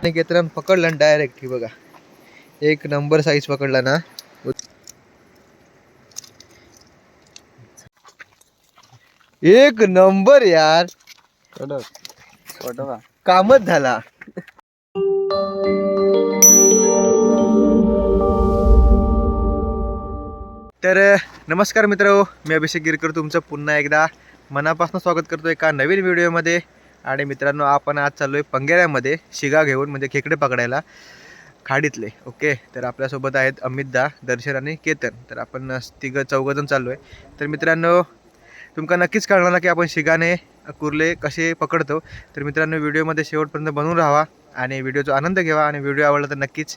आणि केतन पकडला डायरेक्ट ही बघा. एक नंबर साईज पकडला ना. एक नंबर यार. कामच झाला. तर नमस्कार मित्र मी अभिषेक गिरकर तुमचं पुन्हा एकदा मनापासून स्वागत करतो एका नवीन व्हिडिओमध्ये आणि मित्रांनो आपण आज चाललो आहे पंगेऱ्यामध्ये शिगा घेऊन म्हणजे खेकडे पकडायला खाडीतले. ओके? तर आपल्यासोबत आहेत अमितदा दर्शन आणि केतन. तर आपण तिघं चौघजण चाललो आहे तर मित्रांनो तुमका नक्कीच कळणार ना की आपण शिगाने कुर्ले कसे पकडतो. तर मित्रांनो व्हिडिओमध्ये शेवटपर्यंत बनवून राहा आणि व्हिडिओचा आनंद घ्यावा आणि व्हिडिओ आवडला तर नक्कीच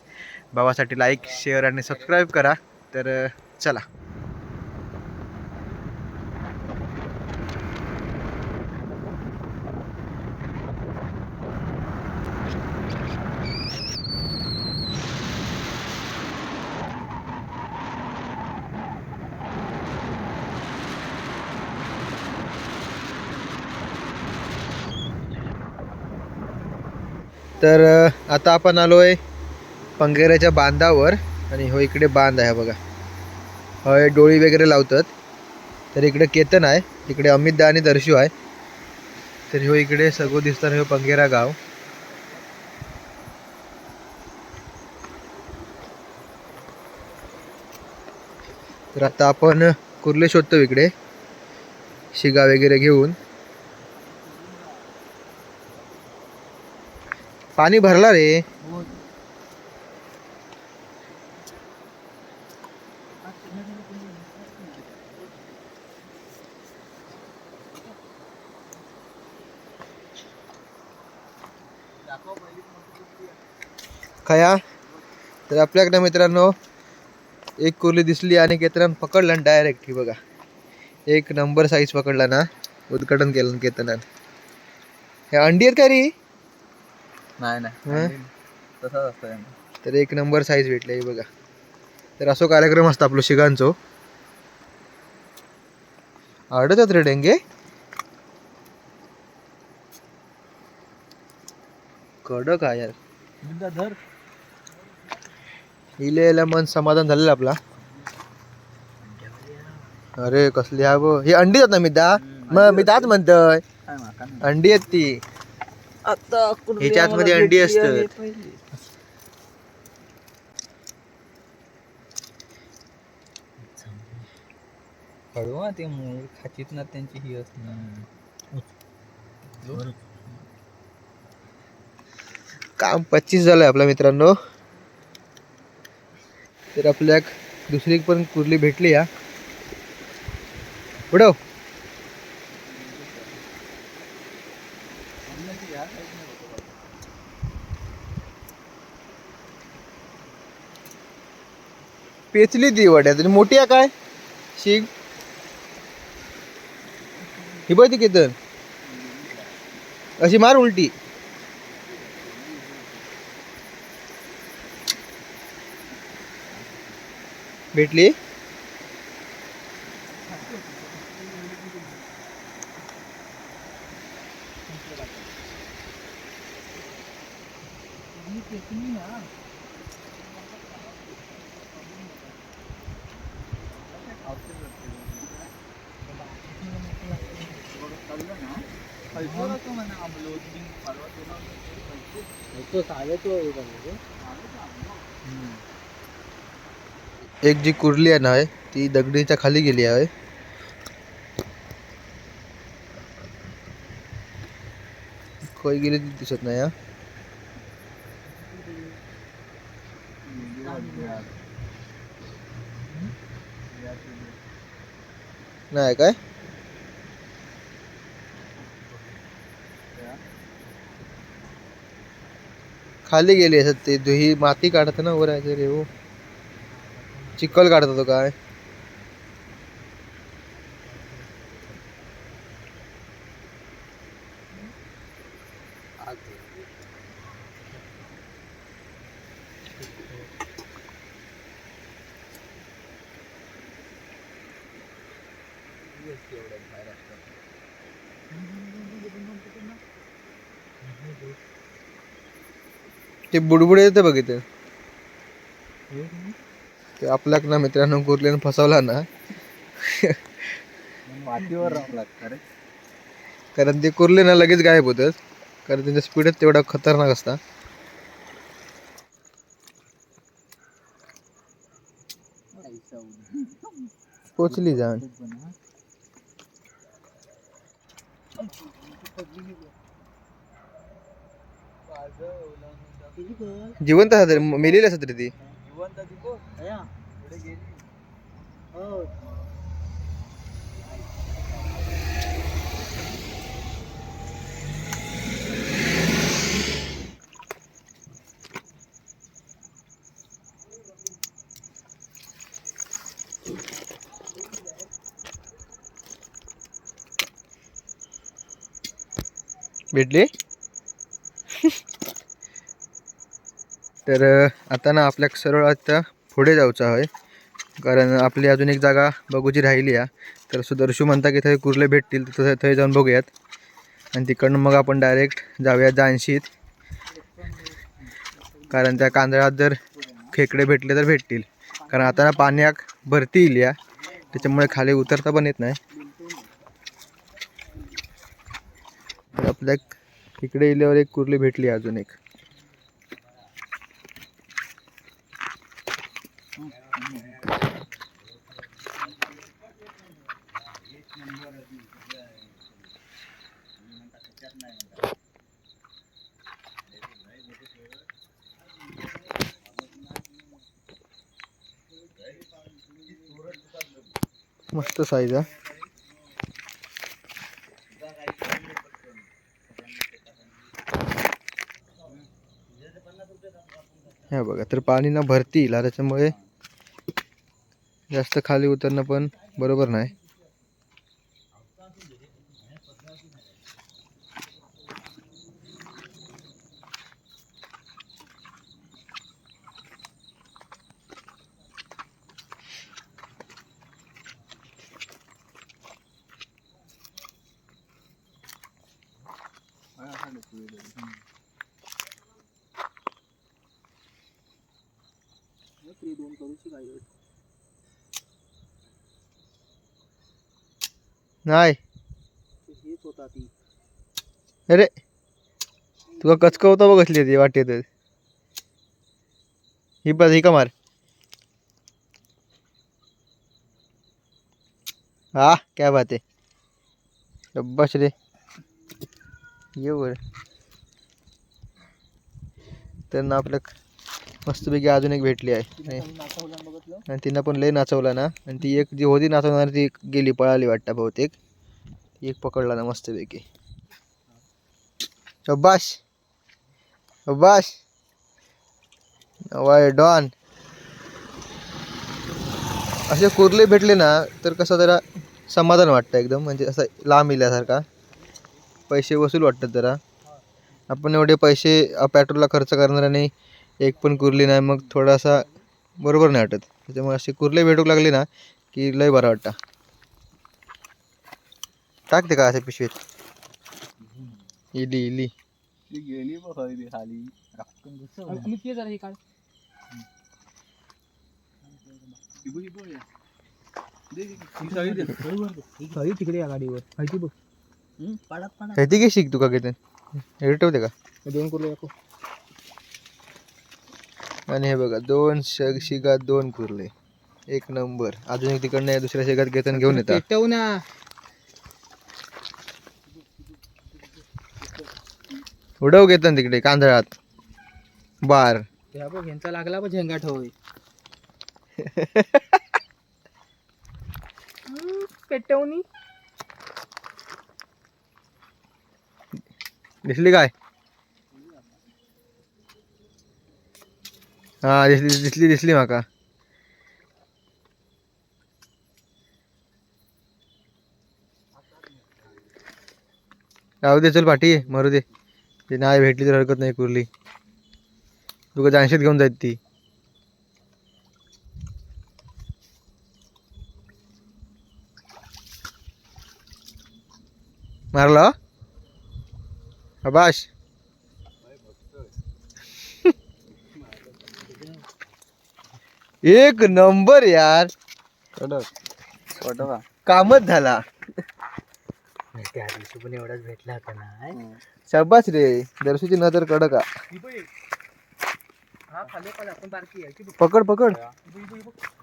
भावासाठी लाईक शेअर आणि सबस्क्राईब करा. तर चला. तर आता आपण आलो आहे पंगेऱ्याच्या बांधावर आणि हो इकडे बांध आहे बघा. हो हे डोळी वगैरे लावतात. तर इकडे केतन आहे इकडे अमितदा आणि दर्शू आहे. तर हो इकडे सगळं दिसतं हो पंगेरा गाव. तर आता आपण कुर्ले शोधतो इकडे. शिगा वगैरे घेऊन. पाणी भरला रे. खया तर आपल्याकडे मित्रांनो एक कुर्ली दिसली आणि केतनान पकडला डायरेक्ट ही बघा. एक नंबर साईज पकडला ना उद्घाटन केलं केतनान. हे अंडी आहेत का रे? नाही हं? नाही. तसंच असतं तर एक नंबर साईज भेटले बघा. तर असो कार्यक्रम असतो आपलो शिगांचो. आवडतात रे डेंगे? कडक आहे यार. धर. इलेला मन समाधान झालेलं आपला. अरे कसली हा बो ही अंडी आहेत ना मी दा मग मी दात म्हणतोय. काय माका नाही. अंडी आहेत ती. आता ह्याच्या आतमध्ये अंडी असतात. हळू ते मूळ खाचीत ना त्यांची ही असणार. काम पच्चीस झालंय आपल्या मित्रांनो. तर आपल्या दुसरी पण कुर्ली भेटली या उडव पेचली ती वड्यात आणि मोठी आहे काय? शीग ही बघ ती केतन अशी मार उलटी. भेटली? एक जी कुर्ली आहे ना ती दगडीच्या खाली गेली आहे. खय गेली ती दिसत नाही हा. नाही काय खाली गेली असत ते ही माती काढत ना, वर आहे रे हो चिखल काढत होतो काय? ते बुडबुडे येते बघ इथे. ते आपल्याक ना मित्रांनो गुरलेन फसवला ना. लागतं कारण ते कुरले ना लगेच गायब होतात. कारण त्यांच्या स्पीडच तेवढा खतरनाक असता. पोचली जाण. जिवंत असत मेलेली असत रे ती. भेटली. तर आता ना आपल्या सरळ आता पुढे जाऊचा आहे. कारण आपली अजून एक जागा बघूची राहिली आहे. तर सुदर्शू म्हणता की थंय कुर्ले भेटतील तर थंय जाऊन बघूयात. आणि तिकडनं मग आपण डायरेक्ट जाऊयात जानशीत कारण त्या कांदळात जर खेकडे भेटले तर भेटतील. कारण आता ना पाण्याक भरती येईल या त्याच्यामुळे खाली उतरता पण येत नाही. आपल्या इकडे गेल्यावर एक कुर्ली भेटली अजून एक. मस्त साईज आहे ह्या बघा तर पाणी ना भरती येईल त्याच्यामुळे जास्त खाली उतरणं पण बरोबर नाही. नाही. अरे तुका कचकवता बघ कसली ती वाटेत. ही बस ही का मार. हा क्या बात आहे. शब्बाश रे. ये वर. तर ना आपल्या मस्तपैकी अजून एक भेटली आहे. आणि- आणि तिनं पण लय नाचवला ना. आणि ती एक जी होती नाचवणार ती गेली पळाली वाटतं बहुतेक. एक पकडला ना मस्तपैकी. अब्बाश शब्बाश वाय डॉन असे कुर्ले भेटले ना तर कसं जरा समाधान वाटतं एकदम. म्हणजे असं लांब इल्यासारखा. पैसे वसूल वाटतात जरा. आपण एवढे पैसे पेट्रोलला खर्च करणार आणि एक पण कुर्ली नाही मग थोडासा बरोबर नाही वाटत. त्याच्यामुळे असे कुर्ले भेटू लागले ना की लय बरं वाटतं. टाकते का असे पिशवीत? इली इली. ती गेली बघ ती खाली. तिकडे या गाडीवर. माहिती बघ. हं, पाडात पाडात माहिती की शिक तुका किती हे ठेवते का? दोन करू दाखव. आणि हे बघा दोन शग शिगात दोन कुर्ले. एक नंबर. अजून एक तिकडनं दुसऱ्या शेगात घेताना घेऊन येतात. पेटवू ना. उडव घेताना तिकडे कांदळात. बार. त्या बघ यांचा लागला बघ झेंगाट होय पेटवणी. दिसली काय? हा दिसली दिसली दिसली माका. राहू दे चल पाठी मरू दे. ते नाही भेटली तर हरकत नाही कुर्ली. तुका जानशीत घेऊन जायत ती. मारला? अबाश. एक नंबर यार. कामच झाला. त्या दिवशी पण एवढाच भेटला होता ना. शाबास रे. दर्शूची नजर कडक आ. हा खाली पण आपण बारकी आहे. पकड पकड.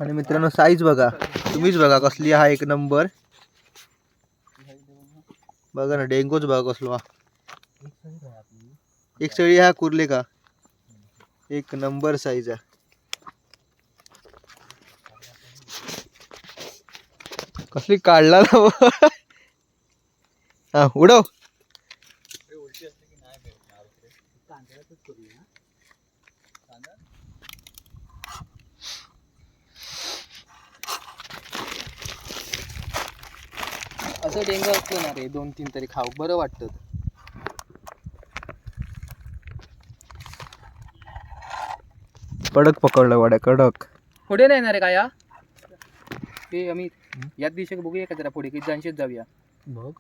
आणि मित्रांनो साईज बघा. तुम्हीच बघा कसली हा एक नंबर. बघा ना डेंगूच बघा कसलो. हा एक सळी हा कुर्ले का? एक नंबर साईज आहे. कसली काढला ना. हा उडव. असं डेंगा असलं ना रे दोन तीन तरी खाऊ. बरं वाटतं कडक पकडलं वाड्या कडक. पुढे नाही ना रे काय. ते आम्ही याच दिवशी बघूया का जरा पुढे की जानशेत जाऊया. बघ.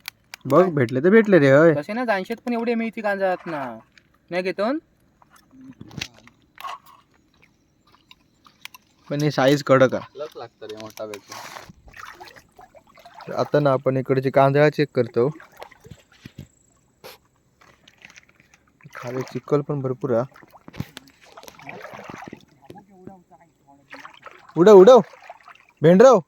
बघ भेटले तर भेटले रे होय. तसे ना जानशेत पण एवढे मिळते गांजात ना. नाही घेतो पण ही साईज कडक आहे. लक लागतं रे मोठा तर आता ना आपण इकडची कांदळा चेक करतो. खाली चिखल पण भरपूर आहे. उडव उडव. भेंडराव.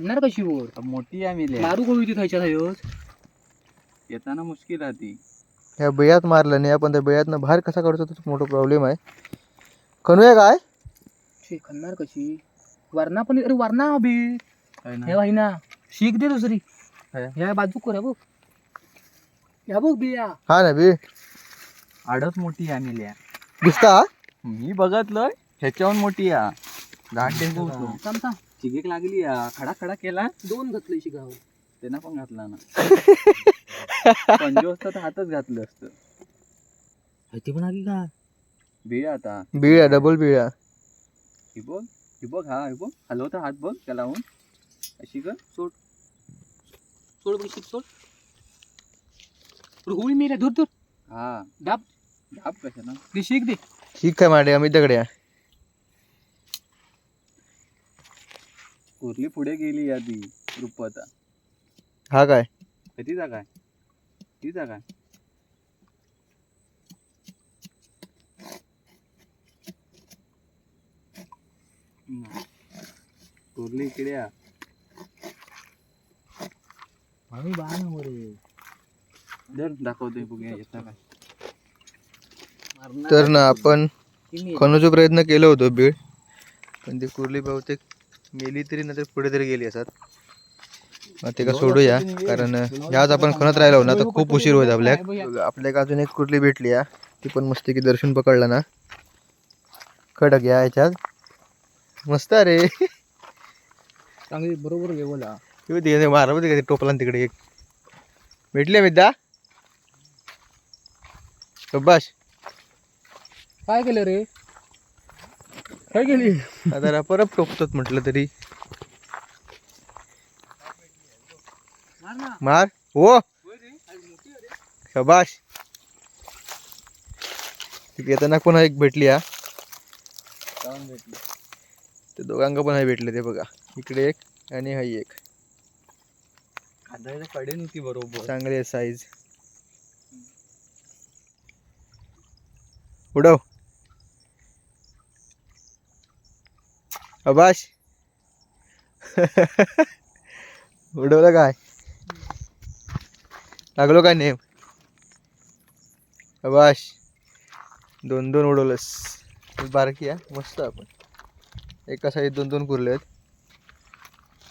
काढणार कशी वर मोठी आहे मिली मारू गोळी ती खायच्या थायोस येताना मुश्किल राहती ह्या बियात मारलं नाही आपण त्या बियातनं बाहेर कसा काढतो तो मोठा प्रॉब्लेम आहे. करूया काय? शे खाणार कशी? वरणा पण अरे वरणा बी. हे भाई ना शीख दे दुसरी. काय? ह्या बाजू कर ह्या बघ. ह्या बघ बिया. हा ना बी. आडच मोठी आहे मिल्या दिसता? मी बघतलंय ह्याच्याहून मोठी आहे. टेम्पो होतो. थांब थांब. चिगेक लागली आ. खडा खडा केला. दोन घातले शिगाव त्यांना पण घातला ना. पंजो असतं तर हातच घातलं असतं. ती पण आली का? बिळ आता. बिळा डबल बिळा ही बघ ही बघ हा ही बघ. हलवता हात बघ त्याला लावून. अशी कर. सोड. सोड बघ शिक सोड. होळी मेल्या दूर दूर हा. दाब. दाब कशा ना दे शिक दे. ठीक काय माडे आम्ही दगड्या कुर्ली पुढे गेली आधी रुपता. हा काय? कधी जागा आहे ती जागा आहे हम्म. कुर्ली इकडे आ. आम्ही बा ना रे धर दाखवतोय बघूया येता काय? तर ना आपण खणूचा प्रयत्न केलं होतं बीड पण ती कुर्ली बहुतेक मेली तरी नंतर पुढे तरी गेली असतात. मग ते का सोडूया कारण ह्याच आपण खणत राहिलो ना तर खूप उशीर होत आपल्या आपल्याला अजून एक कुर्ली भेटली या ती पण मस्त की दर्शन पकडलं ना. खडक या ह्याच्यात मस्त रे. चांगली बरोबर लेवला मारा होती का ते टोपला तिकडे एक. भेटली मिद्दा सुभाष काय केलं रे? काय केली? आता परत टोकतात म्हटलं तरी. मार. हो. शबाश येताना पण एक भेटली हा. ते दोघांका पण आहे भेटले ते बघा. इकडे एक आणि हा एक. कडे नव्हती बरोबर. चांगले साईज उडव. अबाश. उडवलं काय? लागलो काय नेम? अबाश. दोन दोन उडवलंस. बारकी आहे मस्त आपण. एका साईड दोन दोन कुरले आहेत.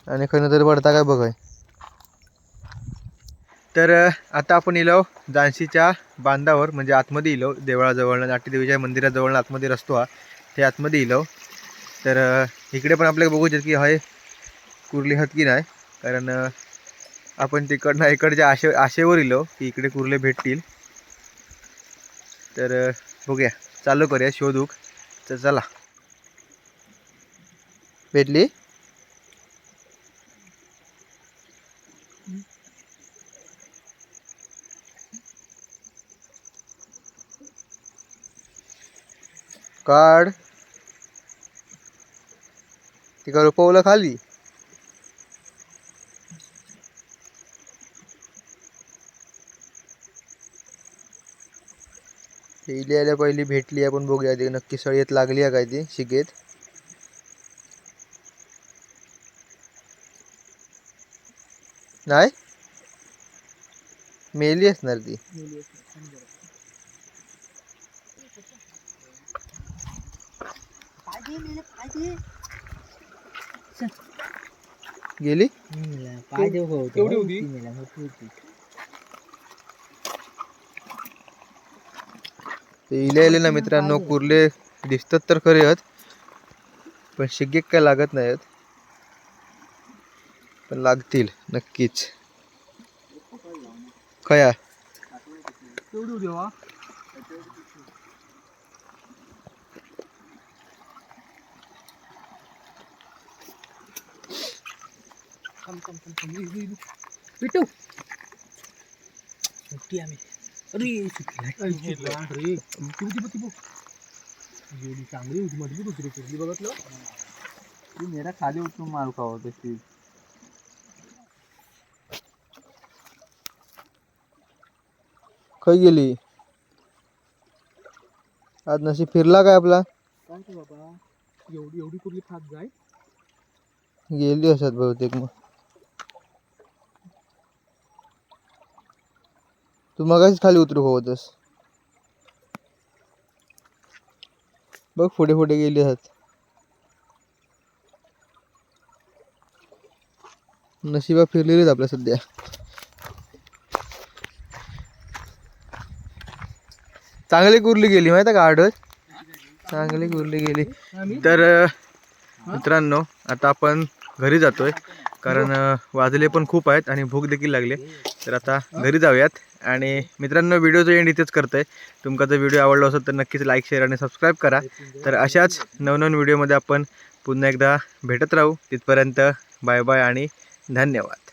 आणि खरं तरी पडता काय बघाय. तर आता आपण इलो जानशीच्या बांधावर म्हणजे आतमध्ये इलो देवळाजवळ नाट्यदेवीच्या मंदिराजवळ आतमध्ये रस्तो हा ते आतमध्ये इलो. तर इकडे पण आपल्याला बघू शकत की हाय कुर्ली हत की नाही. कारण आपण तिकडनं इकडच्या आशे आशेवर इलो की इकडे कुर्ले भेटतील. तर बघूया. चालू करूया शोधूक तर चला. भेटली? काढ. ती रोपवलं खाली. पहिली आल्या पहिली भेटली आपण बघूया ती नक्की सळीत लागली आहे काय ती शिगेत. नाही? मेली असणार ती. गेली? केवढी होती? ते इले इले ना मित्रांनो कुर्ले दिसतात तर खरे आहेत पण शिगेक काय लागत नाहीत पण लागतील नक्कीच. खया. केवढी होती वा पिटू मोठी आम्ही अरे अरे किती होती बघ गेली चांगली होती मज़बूत होती रे कुर्ली बघितलं ती मेरा खाली उतरून मारू खावं तशी खय गेली आज नशीब फिरला काय आपला काय बाबा? एवढी एवढी कुर्ली खात जाय गेली असत बहुतेक मग तू मगाशीच खाली उतरू होतस. बघ पुढे पुढे गेली आहात. नशिबा फिरलेलीच आपल्या सध्या. चांगली कुरली गेली माहिती का आडत चांगली कुरली गेली. तर मित्रांनो आता आपण घरी जातोय. कारण वाजले पण खूप आहेत आणि भूक देखील लागले. तर आता घरी जाऊयात. आणि मित्रांनो व्हिडिओचं एंड इथेच करतं आहे तुमचा जर व्हिडिओ आवडला असेल तर नक्कीच लाईक शेअर आणि सबस्क्राईब करा. तर अशाच नवनवीन व्हिडिओमध्ये आपण पुन्हा एकदा भेटत राहू. तिथपर्यंत बाय बाय आणि धन्यवाद.